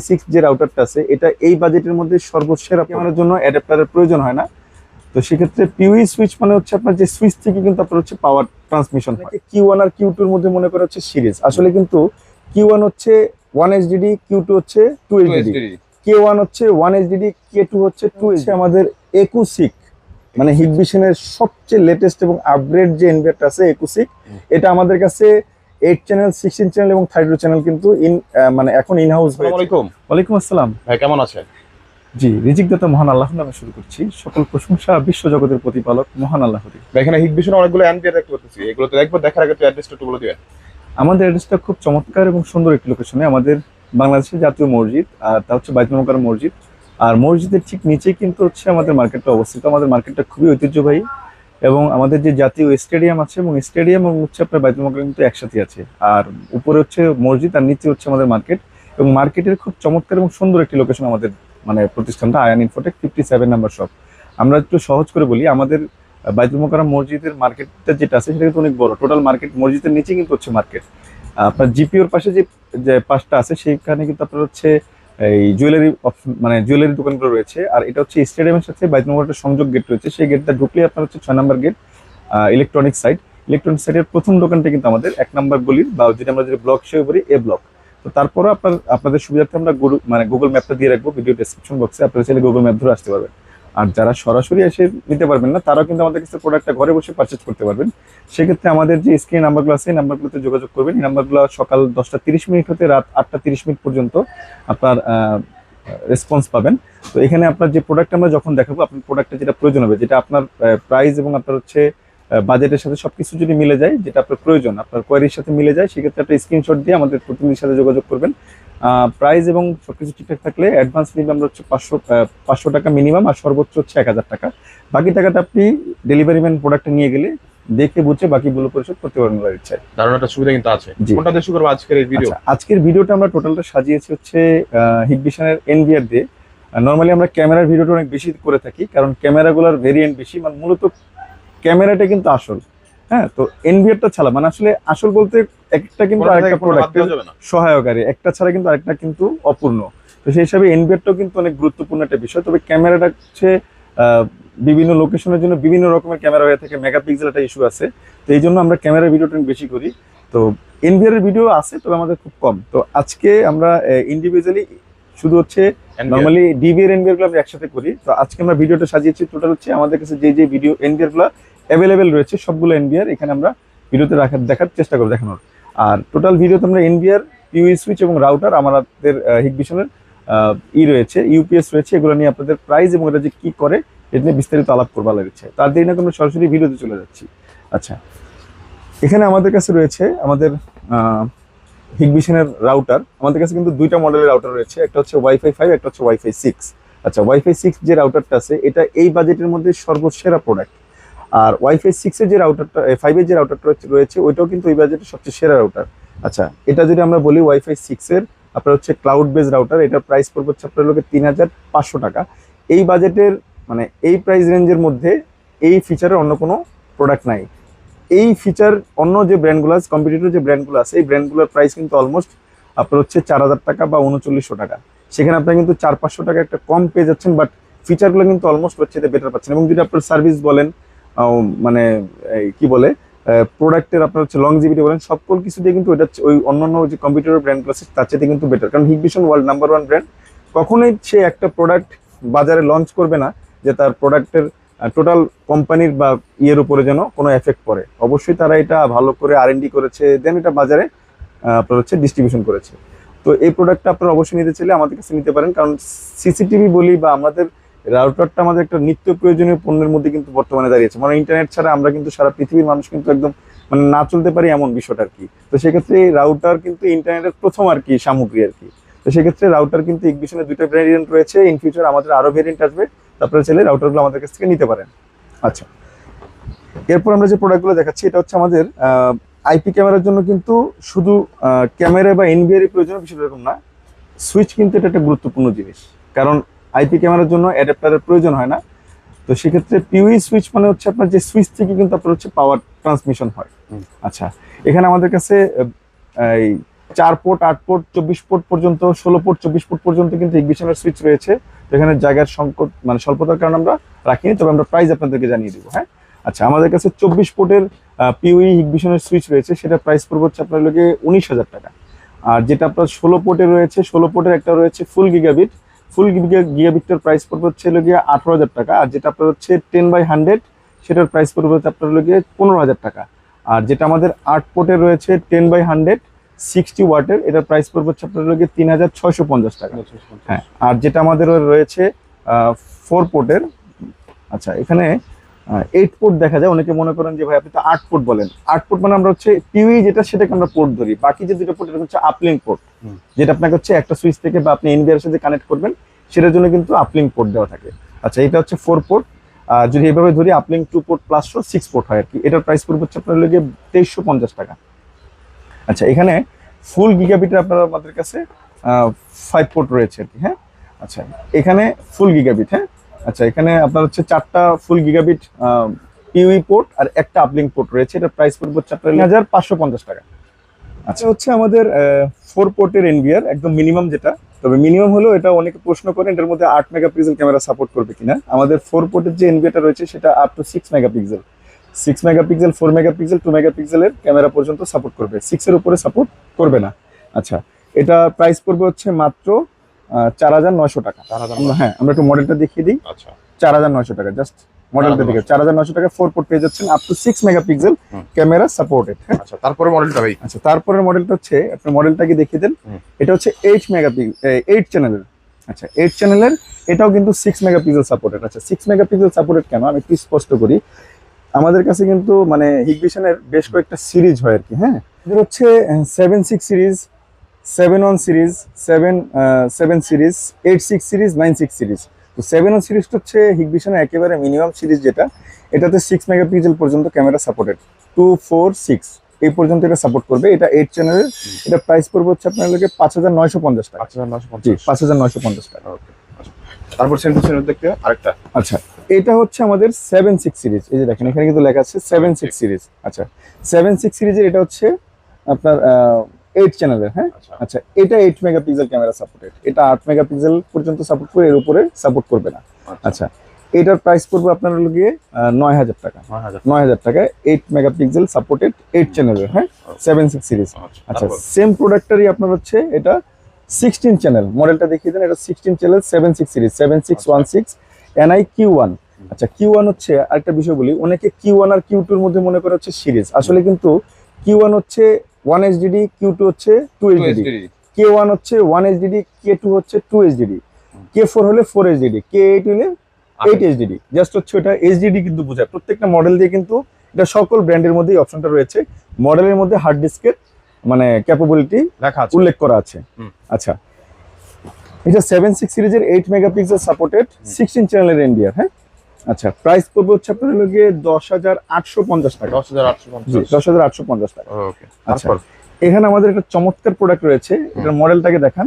Six যে রাউটারটা আছে এটা এই বাজেটের মধ্যে সর্বসেরা ক্যামেরার জন্য অ্যাডাপ্টারের প্রয়োজন হয় না। তো সেক্ষেত্রে পিউই সুইচ মানে হচ্ছে আপনার যে সুইচ থেকে কিন্তু আপনার হচ্ছে পাওয়ার ট্রান্সমিশন কিউ ওয়ান আর কিউ টুর মধ্যে মনে করা হচ্ছে সিরিজ আসলে কিন্তু কিউ ওয়ান হচ্ছে ওয়ান এইচডিডি কিউ টু হচ্ছে টু এইচডিডি কে ওয়ান হচ্ছে ওয়ান এইচডিডি কে টু হচ্ছে টু হচ্ছে আমাদের একুসিক মানে হিগবিশনের সবচেয়ে লেটেস্ট এবং আপগ্রেড যে ইনভার্টার আছে একুসিক এটা আমাদের কাছে এইট চ্যানেল সিক্সটিন চ্যানেল এবং থার্টি চ্যানেল কিন্তু ইন মানে এখন ইন হাউস আলাইকুম। ওয়ালাইকুম আসসালাম। ভাই কেমন আছেন? জি রিজিক দাতা মহান আল্লাহ নামে শুরু করছি। সকল প্রশংসা বিশ্ব জগতের প্রতিপালক মহান এখানে হিগবিশন অনেকগুলো এনপিআর দেখতে পাচ্ছি এগুলো তো একবার দেখার আগে একটু অ্যাড্রেসটা একটু বলে দিবেন। আমাদের অ্যাড্রেসটা খুব চমৎকার এবং সুন্দর একটি লোকেশনে আমাদের বাংলাদেশের জাতীয় মসজিদ আর তা হচ্ছে বাইতুল মোকার মসজিদ। আর মসজিদের ঠিক নিচেই কিন্তু হচ্ছে আমাদের মার্কেটটা অবস্থিত। আমাদের মার্কেটটা খুবই ঐতিহ্যবাহী। এবং আমাদের যে জাতীয় স্টেডিয়াম আছে এবং স্টেডিয়াম এবং হচ্ছে আপনার বাইতুল মোকার কিন্তু একসাথে আছে। আর উপরে হচ্ছে মসজিদ আর নিচে হচ্ছে আমাদের মার্কেট এবং মার্কেটের খুব চমৎকার এবং সুন্দর একটি লোকেশন আমাদের মানে প্রতিষ্ঠানটা Ayan Infotech fifty seven number shop আমরা একটু সহজ করে বলি, আমাদের বাইতুল মোকাররম মসজিদের মার্কেটটা যেটা আছে সেটা কিন্তু অনেক বড়। টোটাল মার্কেট মসজিদের নিচে কিন্তু হচ্ছে মার্কেট আপনার জিপিওর পাশে যে পাশটা আছে, সেইখানে কিন্তু আপনার হচ্ছে এই জুয়েলারি মানে জুয়েলারি দোকানগুলো রয়েছে। আর এটা হচ্ছে স্টেডিয়ামের সাথে বাইতনগর একটা সংযোগ গেট রয়েছে। সেই গেটটা ঢুকলে আপনার হচ্ছে ছয় নম্বর গেট ইলেকট্রনিক সাইট ইলেকট্রনিক সাইটের প্রথম দোকানটা কিন্তু আমাদের এক নম্বর গলির বা যেটা আমরা যেটা ব্লক হিসেবে বলি এ ব্লক তো তারপরে আপনার, আপনাদের সুবিধার্থে আমরা মানে গুগল ম্যাপটা দিয়ে রাখব। ভিডিও ডেসক্রিপশন বক্সে আপনারা চাইলে গুগল ম্যাপ ধরে আসতে পারবেন। আর যারা সরাসরি এসে নিতে পারবেন না, তারাও কিন্তু আমাদের কাছে প্রোডাক্টটা ঘরে বসে পারচেজ করতে পারবেন। সেক্ষেত্রে আমাদের যে স্ক্রিন নাম্বারগুলো আছে, এই নাম্বারগুলোতে যোগাযোগ করবেন। এই নাম্বারগুলো সকাল দশটা তিরিশ মিনিট হতে রাত আটটা তিরিশ মিনিট পর্যন্ত আপনার রেসপন্স পাবেন। তো এখানে আপনার যে প্রোডাক্ট আমরা যখন দেখাবো, আপনার প্রোডাক্টটা যেটা প্রয়োজন হবে, যেটা আপনার প্রাইস এবং আপনার হচ্ছে বাজেটের সাথে সবকিছু যদি মিলে যায়, যেটা আপনার প্রয়োজন, আপনার কোয়ারির সাথে মিলে যায়, সেক্ষেত্রে একটা স্ক্রিনশট দিয়ে আমাদের প্রতিনিধির সাথে যোগাযোগ করবেন। প্রাইস এবং সবকিছু ঠিকঠাক থাকলে অ্যাডভান্স নিবে আমরা হচ্ছে পাঁচশো পাঁচশো টাকা মিনিমাম আর সর্বোচ্চ হচ্ছে এক হাজার টাকা। বাকি টাকাটা আপনি ডেলিভারি ম্যান প্রোডাক্টটা নিয়ে গেলে দেখে বুঝে বাকিগুলো পরিশোধ করতে পারবেন ওনার ইচ্ছায় ধারণাটা সুবিধা কিন্তু আছে। কোনটা দিয়ে করব আজকের এই ভিডিও আচ্ছা, আজকের ভিডিওটা আমরা টোটালটা সাজিয়েছি হচ্ছে হিগবিশনের এনভিআর দিয়ে। নর্মালি আমরা ক্যামেরার ভিডিওটা অনেক বেশি করে থাকি কারণ ক্যামেরাগুলোর ভেরিয়েন্ট বেশি মানে মূলত ক্যামেরাটা কিন্তু আসল। হ্যাঁ তো এনভিআরটা ছাড়া মানে আসলে আসল বলতে একটা কিন্তু আরেকটা প্রোডাক্ট সহায়কারী একটা ছাড়া কিন্তু আরেকটা কিন্তু অপূর্ণ। তো সেই হিসাবে এনভিআরটাও কিন্তু অনেক গুরুত্বপূর্ণ একটা বিষয়। তবে ক্যামেরাটা হচ্ছে বিভিন্ন লোকেশনের জন্য বিভিন্ন রকমের ক্যামেরা হয়ে থাকে মেগাপিক্সেল একটা ইস্যু আছে। তো এই জন্য আমরা ক্যামেরা ভিডিওটা বেশি করি। তো এনভিআর এর ভিডিও আছে তবে আমাদের খুব কম। তো আজকে আমরা ইন্ডিভিজুয়ালি শুধু হচ্ছে নর্মালি ডিবিআর এনভিআরগুলো আমরা একসাথে করি। তো আজকে আমরা ভিডিওটা সাজিয়েছি টোটাল হচ্ছে আমাদের কাছে যে যে ভিডিও এনভিআরগুলো অ্যাভেলেবেল রয়েছে, সবগুলো এনভিআর এখানে আমরা ভিডিওতে রাখার দেখার চেষ্টা করব দেখানোর। আর টোটাল ভিডিওতে আমরা এনভিআর পিউই সুইচ এবং রাউটার আমাদের হিগবিশনের ই রয়েছে ইউপিএস রয়েছে, এগুলো নিয়ে আপনাদের প্রাইস এবং এটা যে কী করে, এটা নিয়ে বিস্তারিত আলাপ করবার লাগছে তার দেরি না আমরা সরাসরি ভিডিওতে চলে যাচ্ছি। আচ্ছা এখানে আমাদের কাছে রয়েছে আমাদের হিগবিশনের রাউটার আমাদের কাছে কিন্তু দুইটা মডেলের রাউটার রয়েছে, একটা হচ্ছে ওয়াইফাই ফাইভ একটা হচ্ছে ওয়াইফাই সিক্স আচ্ছা ওয়াইফাই সিক্স যে রাউটারটা আছে, এটা এই বাজেটের মধ্যে সর্বসেরা প্রোডাক্ট আর ওয়াইফাই সিক্সের যে রাউটারটা ফাইভের যে রাউটারটা রয়েছে ওইটাও কিন্তু ওই বাজেটের সবচেয়ে সেরা রাউটার আচ্ছা এটা যদি আমরা বলি ওয়াইফাই সিক্সের আপনার হচ্ছে ক্লাউড বেস রাউটার এটার প্রাইস পড়বে হচ্ছে আপনার লোকের তিন হাজার পাঁচশো টাকা। এই বাজেটের মানে এই প্রাইস রেঞ্জের মধ্যে এই ফিচারের অন্য কোনো প্রোডাক্ট নাই। এই ফিচার অন্য যে ব্র্যান্ডগুলো আছে কম্পিটিটর যে ব্র্যান্ডগুলো আছে, এই ব্র্যান্ডগুলোর প্রাইস কিন্তু অলমোস্ট আপনার হচ্ছে চার হাজার টাকা বা উনচল্লিশশো টাকা। সেখানে আপনার কিন্তু চার পাঁচশো টাকা একটা কম পেয়ে যাচ্ছেন বাট ফিচারগুলো কিন্তু অলমোস্ট হচ্ছে বেটার পাচ্ছেন। এবং যদি আপনার সার্ভিস বলেন মানে কি বলে প্রোডাক্টের আপনার হচ্ছে লংজিভিটি বলেন, সকল কিছু দিয়ে কিন্তু হচ্ছে ওই অন্যান্য যে কম্পিউটার ব্র্যান্ডগুলো আছে, তার চেয়ে কিন্তু বেটার কারণ Hikvision world number one brand কখনোই সে একটা প্রোডাক্ট বাজারে লঞ্চ করবে না, যে তার প্রোডাক্টের টোটাল কোম্পানির বা ইয়ের উপরে যেন কোনো এফেক্ট পড়ে। অবশ্যই তারা এটা ভালো করে আর করেছে দেন এটা বাজারে আপনার হচ্ছে ডিস্ট্রিবিউশন করেছে। তো এই প্রোডাক্টটা আপনারা অবশ্যই নিতে চাইলে আমাদের কাছে নিতে পারেন, কারণ সিসিটিভি বলি বা আমাদের রাউটারটা আমাদের একটা নিত্য প্রয়োজনীয় পণ্যের মধ্যে কিন্তু বর্তমানে দাঁড়িয়েছে। মানে ইন্টারনেট ছাড়া আমরা কিন্তু সারা পৃথিবীর মানুষ কিন্তু একদম মানে না চলতে পারি এমন বিষয়টা আর কি। তো সেক্ষেত্রে রাউটার কিন্তু ইন্টারনেটের প্রথম আর কি সামগ্রী আর কি। তো সেক্ষেত্রে রাউটার কিন্তু ইগবিশনের দুটো ভ্যারিয়েন্ট রয়েছে। ইন ফিউচার আমাদের আরও ভ্যারিয়েন্ট আসবে। তারপরে চাইলে রাউটারগুলো আমাদের কাছ থেকে নিতে পারেন। আচ্ছা। এরপর আমরা যে প্রোডাক্টগুলো দেখাচ্ছি, এটা হচ্ছে আমাদের আইপি ক্যামেরার জন্য কিন্তু শুধু ক্যামেরা বা এনভিআর প্রয়োজন বিষয়টা এরকম না। সুইচ কিন্তু এটা একটা গুরুত্বপূর্ণ জিনিস। কারণ আইপি ক্যামেরার জন্য অ্যাডাপ্টারের প্রয়োজন হয় না। তো সেক্ষেত্রে পিউই সুইচ মানে হচ্ছে আপনার যে সুইচ থেকে কিন্তু আপনার হচ্ছে পাওয়ার ট্রান্সমিশন হয়। আচ্ছা এখানে আমাদের কাছে এই চার পোর্ট আট পোর্ট চব্বিশ পোর্ট পর্যন্ত ষোলো পোর্ট চব্বিশ পোর্ট পর্যন্ত কিন্তু ইগবিশনের সুইচ রয়েছে। তো এখানে জায়গার সংকট মানে স্বল্পতার কারণে আমরা রাখিনি তবে আমরা প্রাইস আপনাদেরকে জানিয়ে দিব হ্যাঁ? আচ্ছা আমাদের কাছে চব্বিশ পোর্টের পিউই হিগবিশনের সুইচ রয়েছে সেটা প্রাইস পড়বে হচ্ছে আপনার লোকে উনিশ হাজার টাকা। আর যেটা আপনার ষোলো পোর্টে রয়েছে ষোলো পোর্টের একটা রয়েছে ফুল গিগাবিট ফুল গিগাবিটটার প্রাইস পড়বে হচ্ছে গিয়ে আঠারো হাজার টাকা। আর যেটা আপনার হচ্ছে টেন বাই হান্ড্রেড সেটার প্রাইস পড়বে হচ্ছে আপনার গিয়ে পনেরো হাজার টাকা। আর যেটা আমাদের আট পোর্টে রয়েছে টেন বাই হান্ড্রেড সিক্সটি ওয়াটের এটার প্রাইস পড়বে হচ্ছে আপনার গিয়ে তিন হাজার ছয়শো পঞ্চাশ টাকা। হ্যাঁ আর যেটা আমাদের রয়েছে ফোর পোর্টের আচ্ছা এখানে এইট পোর্ট দেখা যায়। অনেকে মনে করেন যে ভাই আপনি তো আট পোর্ট বলেন। আট পোর্ট মানে আমরা হচ্ছে পিউই যেটা সেটাকে আমরা পোর্ট ধরি। বাকি যে দুটো পোর্ট এটা হচ্ছে আপলিং পোর্ট যেটা আপনাকে হচ্ছে একটা সুইচ থেকে বা আপনি এনবিআর সাথে কানেক্ট করবেন সেটার জন্য কিন্তু আপলিং পোর্ট দেওয়া থাকে। আচ্ছা এটা হচ্ছে ফোর পোর্ট আর যদি এভাবে ধরি uplink two port plus four six port হয় আর কি। এটার প্রাইস পড়বে হচ্ছে আপনার লেগে তেইশশো পঞ্চাশ টাকা। আচ্ছা এখানে ফুল গিগাবিটের আপনার আমাদের কাছে ফাইভ পোর্ট রয়েছে আর কি হ্যাঁ? আচ্ছা এখানে ফুল গিগাবিট হ্যাঁ? আচ্ছা এখানে আপনার হচ্ছে চারটা ফুল গিগাবিট পিউই পোর্ট আর একটা আপলিং পোর্ট রয়েছে। এটা প্রাইস পড়বে আপনার হাজার পাঁচশো পঞ্চাশ টাকা। আচ্ছা। হচ্ছে আমাদের ফোর পোর্টের এনবিআর একদম মিনিমাম যেটা। তবে মিনিমাম হলো এটা অনেকে প্রশ্ন করেন এটার মধ্যে আট মেগাপিক্সেল ক্যামেরা সাপোর্ট করবে কিনা। আমাদের ফোর পোর্টের যে এনবিআরটা রয়েছে সেটা up to six megapixel six megapixel four megapixel two মেগাপিক্সেলের ক্যামেরা পর্যন্ত সাপোর্ট করবে। সিক্সের উপরে সাপোর্ট করবে না। আচ্ছা এটা প্রাইস পড়বে হচ্ছে মাত্র চার হাজার নয়শো টাকা। হ্যাঁ আমরা একটু মডেলটা দেখিয়ে দিই। আচ্ছা। চার হাজার নয়শো টাকা জাস্ট মডেলটা দেখে চার হাজার নয়শো টাকা ফোর পোর্ট পেয়ে যাচ্ছেন up to six megapixel. Camera supported আচ্ছা তারপরে মডেলটা ভাই? আচ্ছা তারপরের মডেলটা হচ্ছে আপনি মডেলটাকে দেখিয়ে দেন এটা হচ্ছে এইট মেগাপিক্সেল এইট চ্যানেলের আচ্ছা এইট চ্যানেলের এটাও কিন্তু সিক্স মেগাপিক্সেল সাপোর্টেড আচ্ছা সিক্স মেগাপিক্সেল সাপোর্টেড কেন? আমি একটু স্পষ্ট করি। আমাদের কাছে কিন্তু মানে হিগভিশনের বেশ কয়েকটা সিরিজ হয় আর কি হ্যাঁ। এদের হচ্ছে seven six series seven one series seven seven series eight six series nine six series তো সেভেন ওয়ান সিরিজটা হচ্ছে হিগভিশনের একেবারে মিনিমাম সিরিজ যেটা। এটাতে সিক্স মেগাপিক্সেল পর্যন্ত camera supported two four six এই পর্যন্ত এটা সাপোর্ট করবে। এটা এইট চ্যানেলের এটা প্রাইস পড়বে হচ্ছে আপনার লোকে পাঁচ হাজার নয়শো পঞ্চাশ টাকা। পাঁচ হাজার নয়শো পঞ্চাশ। টাকা। ওকে তারপর সেন্টার দেখতে আরেকটা। আচ্ছা এটা হচ্ছে আমাদের সেভেন সিক্স সিরিজ এই যে দেখেন এখানে কিন্তু লেখা আছে সেভেন সিক্স সিরিজ আচ্ছা সেভেন সিক্স সিরিজের এটা হচ্ছে আপনার এইট চ্যানেলের হ্যাঁ? আচ্ছা। আচ্ছা এটা এইট মেগাপিক্সেল ক্যামেরা সাপোর্টেড এটা আট মেগাপিক্সেল পর্যন্ত সাপোর্ট করে এর উপরে সাপোর্ট করবে না। আচ্ছা। এটার প্রাইস পড়বে আপনার গিয়ে নয় হাজার টাকা। নয় হাজার টাকায় এইট মেগাপিক্সেল সাপোর্টেড এইট চ্যানেলের হ্যাঁ? সেভেন সিক্স সিরিজ আচ্ছা আচ্ছা সেম প্রোডাক্টারই আপনার হচ্ছে এটা সিক্সটিন চ্যানেল মডেলটা দেখিয়ে দেন এটা sixteen channel seven six series seven six one six NI Q one আচ্ছা কিউ ওয়ান হচ্ছে আরেকটা বিষয় বলি অনেকে কিউ ওয়ান আর কিউ টুর মধ্যে মনে করে হচ্ছে সিরিজ আসলে কিন্তু কিউ ওয়ান হচ্ছে ওয়ান এইচডিডি কিউ টু হচ্ছে টু এইচডিডি কে ওয়ান হচ্ছে ওয়ান এইচডিডি কে টু হচ্ছে টু এইচডিডি কে ফোর হলে ফোর এইচডিডি কে এইট হলে এইট এইচডিডি জাস্ট হচ্ছে ওটা এইচডিডি কিন্তু বোঝায়। প্রত্যেকটা মডেল দিয়ে কিন্তু এটা সকল ব্র্যান্ডের মধ্যেই অপশনটা রয়েছে। মডেলের মধ্যে হার্ড ডিস্কের মানে ক্যাপাবিলিটি উল্লেখ করা আছে। আচ্ছা। এটা সেভেন সিক্স সিরিজের এইট মেগাপিক্সেল সাপোর্টেড সিক্সটিন চ্যানেলের এনডিআর হ্যাঁ? আচ্ছা প্রাইস পড়বে হচ্ছে আপনার হলো গিয়ে দশ হাজার আটশো পঞ্চাশ টাকা। দশ হাজার আটশো দশ হাজার আটশো পঞ্চাশ টাকা। ওকে আচ্ছা। এখানে আমাদের একটা চমৎকার প্রোডাক্ট রয়েছে এটার মডেলটাকে দেখান।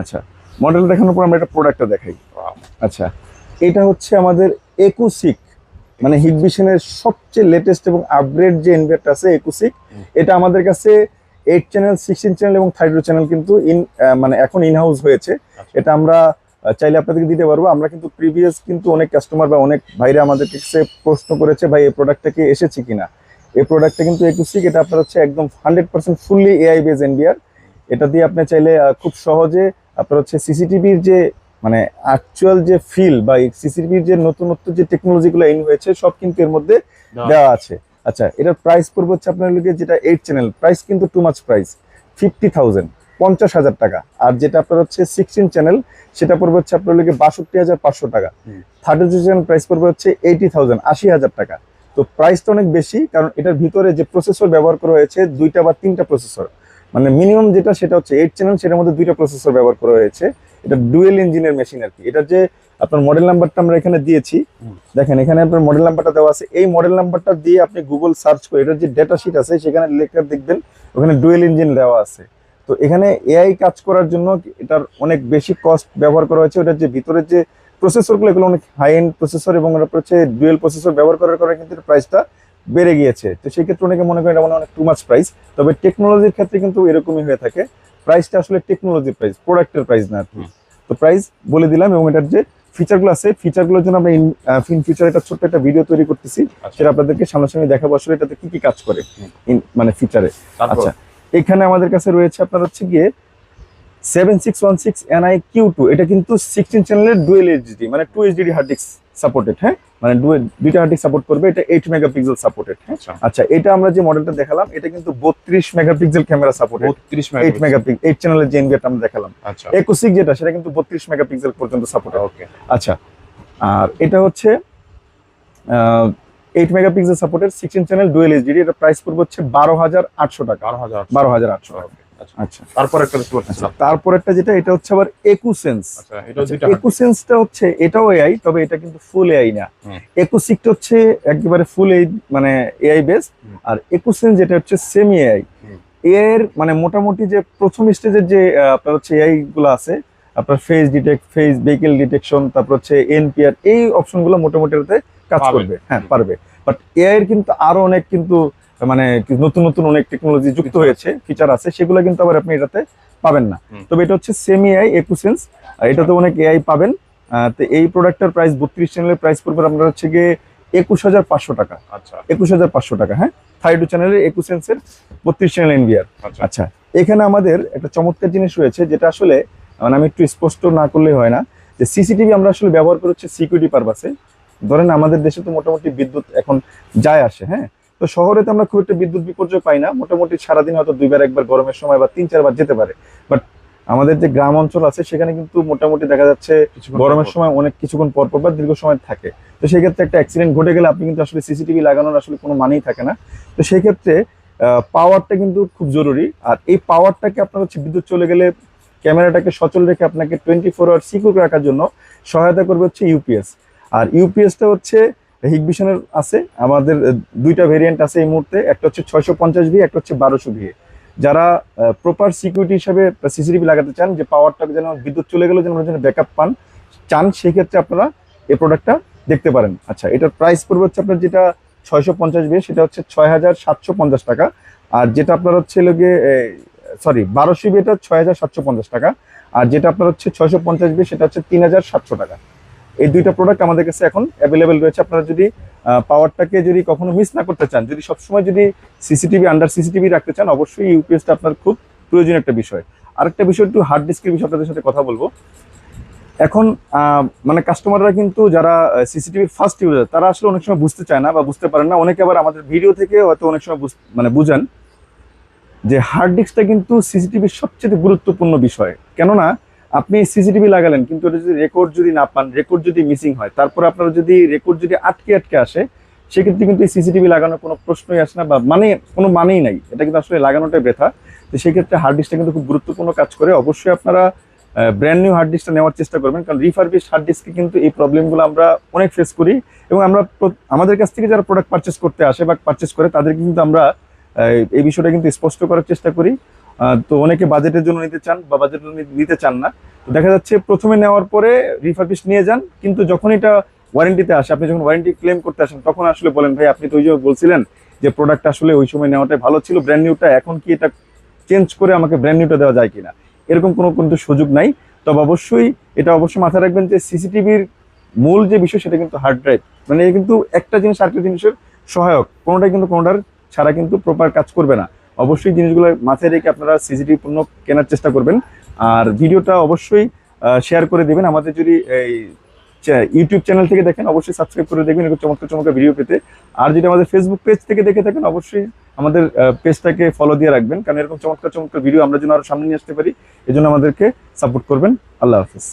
আচ্ছা মডেল দেখানোর পর আমরা একটা প্রোডাক্টটা দেখাই। আচ্ছা এটা হচ্ছে আমাদের একুসিক মানে হিগভিশনের সবচেয়ে লেটেস্ট এবং আপগ্রেড যে ইনভার্টার আছে একুসিক এটা আমাদের কাছে এইট চ্যানেল সিক্সটিন চ্যানেল এবং থার্টি চ্যানেল কিন্তু ইন মানে এখন ইন হাউস হয়েছে। আচ্ছা। এটা আমরা চাইলে আপনাদেরকে দিতে পারব। আমরা কিন্তু প্রিভিয়াস কিন্তু অনেক কাস্টমার বা অনেক ভাইরা আমাদের কাছে প্রশ্ন করেছে ভাই এই প্রোডাক্টটা কি এসেছে কিনা? এই প্রোডাক্টটা কিন্তু একুসিক এটা আপনার হচ্ছে একদম hundred percent fully AI base NVR এটা দিয়ে আপনি চাইলে খুব সহজে আপনার হচ্ছে সিসিটিভির যে মানে অ্যাকচুয়াল যে ফিল বা সিসিটিভির যে নতুনত্ব যে টেকনোলজিগুলো ইন হয়েছে সব কিন্তু এর মধ্যে দেওয়া আছে। আচ্ছা এটার প্রাইস পড়বে হচ্ছে আপনার যেটা এইট চ্যানেল প্রাইস কিন্তু too much price fifty thousand পঞ্চাশ হাজার টাকা। আর যেটা আপনার হচ্ছে সিক্সটিন চ্যানেল সেটা পড়বে হচ্ছে আপনার লোকে বাষট্টি হাজার পাঁচশো টাকা। থার্টি টু চ্যানেল প্রাইস পড়বে হচ্ছে এইটি থাউজেন্ড আশি হাজার টাকা। তো প্রাইসটা অনেক বেশি কারণ এটার ভিতরে যে প্রসেসর ব্যবহার করা হয়েছে দুইটা বা তিনটা প্রসেসর মানে মিনিমাম যেটা সেটা হচ্ছে এইট চ্যানেল সেটার মধ্যে দুইটা প্রসেসর ব্যবহার করা হয়েছে। এটা ডুয়েল ইঞ্জিনের মেশিন আর কি এটা যে আপনার মডেল নাম্বারটা আমরা এখানে দিয়েছি দেখেন এখানে আপনার মডেল নাম্বারটা দেওয়া আছে। এই মডেল নাম্বারটা দিয়ে আপনি গুগল সার্চ করে এটার যে ডেটা শিট আছে সেখানে লেখা দেখবেন ওখানে ডুয়েল ইঞ্জিন দেওয়া আছে। তো এখানে এআই কাজ করার জন্য এটার অনেক বেশি কস্ট ব্যবহার করা হয়েছে। ওটার যে ভিতরের যে প্রসেসরগুলো এগুলো অনেক হাই এন্ড প্রসেসর এবং হচ্ছে ডুয়েল প্রসেসর ব্যবহার করার কারণে কিন্তু প্রাইসটা বেড়ে গিয়েছে। তো সেই ক্ষেত্রে অনেকে মনে করেন এটা মনে অনেক টু মাচ প্রাইস তবে টেকনোলজির ক্ষেত্রে কিন্তু এরকমই হয়ে থাকে। প্রাইসটা আসলে টেকনোলজির প্রাইস প্রোডাক্টের প্রাইস না তো প্রাইস বলে দিলাম এবং এটার যে ফিচারগুলো আছে ফিচারগুলোর জন্য আমরা ইন ফিচার একটা ছোট্ট একটা ভিডিও তৈরি করতেছি। আচ্ছা। সেটা আপনাদেরকে সামনাসামনি দেখাবো আসলে এটাতে কি কি কাজ করে মানে ফিচারে আচ্ছা। এখানে আমাদের কাছে রয়েছে আপনার হচ্ছে গিয়ে seven six one six NI Q two এটা কিন্তু সিক্সটিন চ্যানেলের ডুয়েল এইচডি মানে two HD hard disk supported হ্যাঁ? মানে দুইটা হার্ড ডিস্ক সাপোর্ট করবে এটা এইট মেগাপিক্সেল সাপোর্টেড হ্যাঁ? আচ্ছা। আচ্ছা এটা আমরা যে মডেলটা দেখালাম এটা কিন্তু বত্রিশ মেগাপিক্সেল ক্যামেরা সাপোর্টেড বত্রিশ এইট মেগাপিক্সেল এইট চ্যানেলের যে এনবিআরটা আমরা দেখালাম। আচ্ছা। একুশিক যেটা সেটা কিন্তু বত্রিশ মেগাপিক্সেল পর্যন্ত সাপোর্টেড ওকে আচ্ছা আর এটা হচ্ছে এইট মেগাপিক্সেল সাপোর্টের সিক্সটিন চ্যানেল ডুয়েল এইচডি এটা প্রাইস পড়বে হচ্ছে বারো হাজার আটশো টাকা। বারো হাজার আটশো। টাকা। আচ্ছা। আচ্ছা। তারপর একটা দেখতে পাচ্ছি। আচ্ছা তারপরেরটা যেটা এটা হচ্ছে আবার একুসেন্স এটা দুইটা hard একুসেন্সটা হচ্ছে এটাও এআই তবে এটা কিন্তু ফুল এআই না। হুম। একুসিকটা হচ্ছে একেবারে ফুল মানে এআই বেস। আর একুসেন্স যেটা হচ্ছে সেমি এআই এর মানে মোটামুটি যে প্রথম স্টেজের যে আপনার হচ্ছে এআই গুলো আছে আপনার face detect face vehicle detection তারপর হচ্ছে এনপিআর এই অপশনগুলো মোটামুটি ওতে কাজ করবে হ্যাঁ পারবে। বাট এআই এর কিন্তু আরও অনেক কিন্তু মানে নতুন নতুন অনেক টেকনোলজি যুক্ত হয়েছে ফিচার আছে সেগুলো কিন্তু আবার আপনি এটাতে পাবেন না। তবে এটা হচ্ছে সেমি এআই একুসেন্স এটাতে অনেক এআই পাবেন। তো এই প্রোডাক্টের প্রাইস বত্রিশ চ্যানেলের প্রাইস পড়বে আপনার হচ্ছে গিয়ে একুশ হাজার পাঁচশো টাকা। আচ্ছা। একুশ হাজার পাঁচশো টাকা হ্যাঁ? থার্টি টু চ্যানেলের একুসেন্সের বত্রিশ চ্যানেল এনবিআর আচ্ছা। এখানে আমাদের একটা চমৎকার জিনিস রয়েছে যেটা আসলে মানে আমি একটু স্পষ্ট না করলেই হয় না। যে সিসিটিভি আমরা আসলে ব্যবহার করে হচ্ছে সিকিউরিটি পারপাসে ধরেন আমাদের দেশে তো মোটামুটি বিদ্যুৎ এখন যায় আসে হ্যাঁ? তো শহরে তো আমরা খুব একটা বিদ্যুৎ বিপর্যয় পাই না। মোটামুটি সারাদিন হয়তো দুইবার একবার গরমের সময় বা তিন চারবার যেতে পারে। বাট আমাদের যে গ্রাম অঞ্চল আছে সেখানে কিন্তু মোটামুটি দেখা যাচ্ছে গরমের সময় অনেক কিছুক্ষণ পর পর বা দীর্ঘ সময় থাকে। তো সেই ক্ষেত্রে একটা অ্যাক্সিডেন্ট ঘটে গেলে আপনি কিন্তু আসলে সিসিটিভি লাগানোর আসলে কোনো মানেই থাকে না। তো সেই ক্ষেত্রে পাওয়ারটা কিন্তু খুব জরুরি। আর এই পাওয়ারটাকে আপনার হচ্ছে বিদ্যুৎ চলে গেলে ক্যামেরাটাকে সচল রেখে আপনাকে টোয়েন্টি ফোর আওয়ার সিকিউর রাখার জন্য সহায়তা করবে হচ্ছে ইউপিএস আর ইউপিএসটা হচ্ছে হিগভিশনের আছে, আমাদের দুইটা ভেরিয়েন্ট আছে এই মুহূর্তে, একটা হচ্ছে ছয়শো পঞ্চাশ ভি একটা হচ্ছে বারোশো ভি যারা প্রপার সিকিউরিটি হিসাবে সিসিটিভি লাগাতে চান, যে পাওয়ারটা যেন বিদ্যুৎ চলে গেলেও যেন যেন ব্যাকআপ পান, চান, সেই ক্ষেত্রে আপনারা এই প্রোডাক্টটা দেখতে পারেন। আচ্ছা এটার প্রাইস পড়বে হচ্ছে আপনার যেটা ছয়শো পঞ্চাশ বি সেটা হচ্ছে ছয় হাজার সাতশো পঞ্চাশ টাকা। আর যেটা আপনার হচ্ছে লোকে সরি বারোশো বি এটা ছয় হাজার সাতশো পঞ্চাশ টাকা। আর যেটা আপনার হচ্ছে ছয়শো পঞ্চাশ বি সেটা হচ্ছে তিন হাজার সাতশো টাকা। এই দুইটা প্রোডাক্ট আমাদের কাছে এখন অ্যাভেলেবেল রয়েছে। আপনারা যদি পাওয়ারটাকে যদি কখনো মিস না করতে চান, যদি সবসময় যদি সিসিটিভি আন্ডার সিসিটিভি রাখতে চান, অবশ্যই ইউপিএসটা আপনার খুব প্রয়োজনীয় একটা বিষয়। আরেকটা বিষয় একটু হার্ড ডিস্কের বিষয়ে আপনাদের সাথে কথা বলব। এখন মানে কাস্টমাররা কিন্তু যারা সিসিটিভির ফার্স্ট ইউজার তারা আসলে অনেক সময় বুঝতে চায় না বা বুঝতে পারেন না। অনেকে আবার আমাদের ভিডিও থেকে হয়তো অনেক সময় মানে বুঝেন যে হার্ড ডিস্কটা কিন্তু সিসিটিভির সবচেয়ে গুরুত্বপূর্ণ বিষয়। কেননা আপনি সিসিটিভি লাগালেন, কিন্তু ওটা যদি রেকর্ড যদি না পান রেকর্ড যদি মিসিং হয়, তারপরে আপনার যদি রেকর্ড যদি আটকে আটকে আসে, সেক্ষেত্রে কিন্তু এই সিসিটিভি লাগানোর কোনো প্রশ্নই আসে না বা মানে কোনো মানেই নাই। এটা কিন্তু আসলে লাগানোটাই ব্যথা তো সেক্ষেত্রে হার্ড ডিস্কটা কিন্তু খুব গুরুত্বপূর্ণ কাজ করে। অবশ্যই আপনারা ব্র্যান্ড নিউ হার্ড ডিস্কটা নেওয়ার চেষ্টা করবেন, কারণ রিফারবিশ হার্ড ডিস্কে কিন্তু এই প্রবলেমগুলো আমরা অনেক ফেস করি এবং আমরা আমাদের কাছ থেকে যারা প্রোডাক্ট পারচেস করতে আসে বা পারচেস করে, তাদেরকে কিন্তু আমরা এই বিষয়টা কিন্তু স্পষ্ট করার চেষ্টা করি। তো অনেকে বাজেটের জন্য নিতে চান বা বাজেটের জন্য নিতে চান না। তো দেখা যাচ্ছে প্রথমে নেওয়ার পরে রিফারবিশ নিয়ে যান, কিন্তু যখন এটা ওয়ারেন্টিতে আসে, আপনি যখন ওয়ারেন্টি ক্লেম করতে আসেন, তখন আসলে বলেন, ভাই, আপনি তো ওই যে বলছিলেন যে প্রোডাক্ট আসলে ওই সময় নেওয়াটাই ভালো ছিল ব্র্যান্ড নিউটা এখন কি এটা চেঞ্জ করে আমাকে ব্র্যান্ড নিউটা দেওয়া যায় কিনা? এরকম কোনো কিন্তু সুযোগ নাই। তবে অবশ্যই এটা অবশ্যই মাথায় রাখবেন যে সিসিটিভির মূল যে বিষয়, সেটা কিন্তু হার্ড ড্রাইভ মানে কিন্তু একটা জিনিস, আরেকটা জিনিসের সহায়ক। কোনোটাই কিন্তু কোনোটার ছাড়া কিন্তু প্রপার কাজ করবে না। অবশ্যই জিনিসগুলো মাথায় রেখে আপনারা সিসিটিভি পণ্য কেনার চেষ্টা করবেন। আর ভিডিওটা অবশ্যই শেয়ার করে দেবেন। আমাদের যদি এই ইউটিউব চ্যানেল থেকে দেখেন, অবশ্যই সাবস্ক্রাইব করে দেখবেন, এরকম চমৎকার চমৎকার ভিডিও পেতে। আর যদি আমাদের ফেসবুক পেজ থেকে দেখে থাকেন, অবশ্যই আমাদের পেজটাকে ফলো দিয়ে রাখবেন। কারণ এরকম চমৎকার চমৎকার ভিডিও আমরা যেন আরও সামনে নিয়ে আসতে পারি, এজন্য আমাদেরকে সাপোর্ট করবেন। আল্লাহ হাফিজ।